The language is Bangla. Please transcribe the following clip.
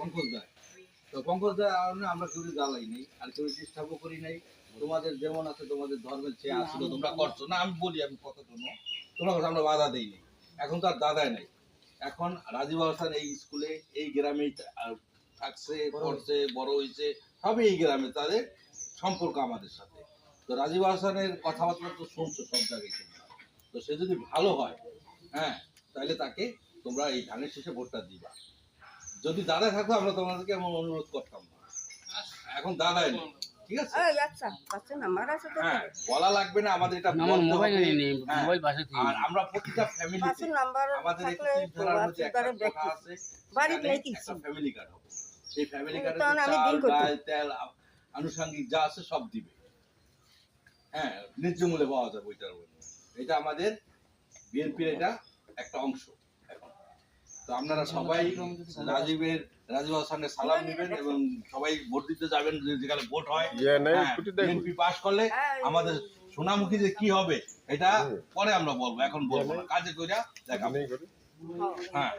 পঙ্কজ দেয় তো পঙ্কজ দেয় আমরা কেউ জ্বালাই নেই আর কেউ ডিস্টার্বও করি নাই। তোমাদের যেমন আছে তোমাদের ধর্মের চেয়ে আসলো তোমরা করছ। না আমি বলি আমি কথা শোনো তোমার কথা আমরা বাধা দিই নাই। এখন তো আর দাদাই নাই। এখন রাজীব হাসান এই স্কুলে এই গ্রামেই থাকছে পড়ছে বড় হয়েছে সবই এই গ্রামে তাদের সম্পর্ক আমাদের সাথে। তো রাজীব হাসানের কথাবার্তা তো শুনছো সব জায়গায় তোমরা। তো সে যদি ভালো হয় হ্যাঁ তাহলে তাকে তোমরা এই ধানের শেষে ভোটটা দিবা। যদি দাদা থাকতো আমরা তোমাদেরকে এমন অনুরোধ করতাম না। এখন দাদাই নেই। ঠিক আছে? এই আচ্ছা বাচ্চা নাম্বার আছে তো। হ্যাঁ বলা লাগবে না আমাদের এটা আমার মোবাইল নেই হ্যাঁ, মোবাইল বাসা থেকে। আর আমরা প্রতিটা ফ্যামিলিতে নাম্বার আমাদের থাকলে একত্রিশ ধারার মধ্যে একটা আছে। বাড়িতে সেখানে নেই কিছু একটা ফ্যামিলি কার্ড সেই ফ্যামিলি কার্ডে চাল দিন করতে- ডাল তেল আনুষঙ্গিক যা আছে সব দিবে। হ্যাঁ ন্যায্য মূল্যে পাওয়া যাবে ওইটার এটা আমাদের বিএনপির এটা একটা অংশ। তো আপনারা সবাই রাজীবের রাজীব হাসানের সালাম নেবেন এবং সবাই ভোট দিতে যাবেন যেখানে ভোট হয়। ইয়ে হ্যাঁ, বিএনপি পাস করলে হ্যাঁ, আমাদের সোনামুখী যে কি হবে এটা পরে আমরা বলব এখন বলব না। কাজে কইরা দেখা করে হ্যাঁ। হ্যাঁ।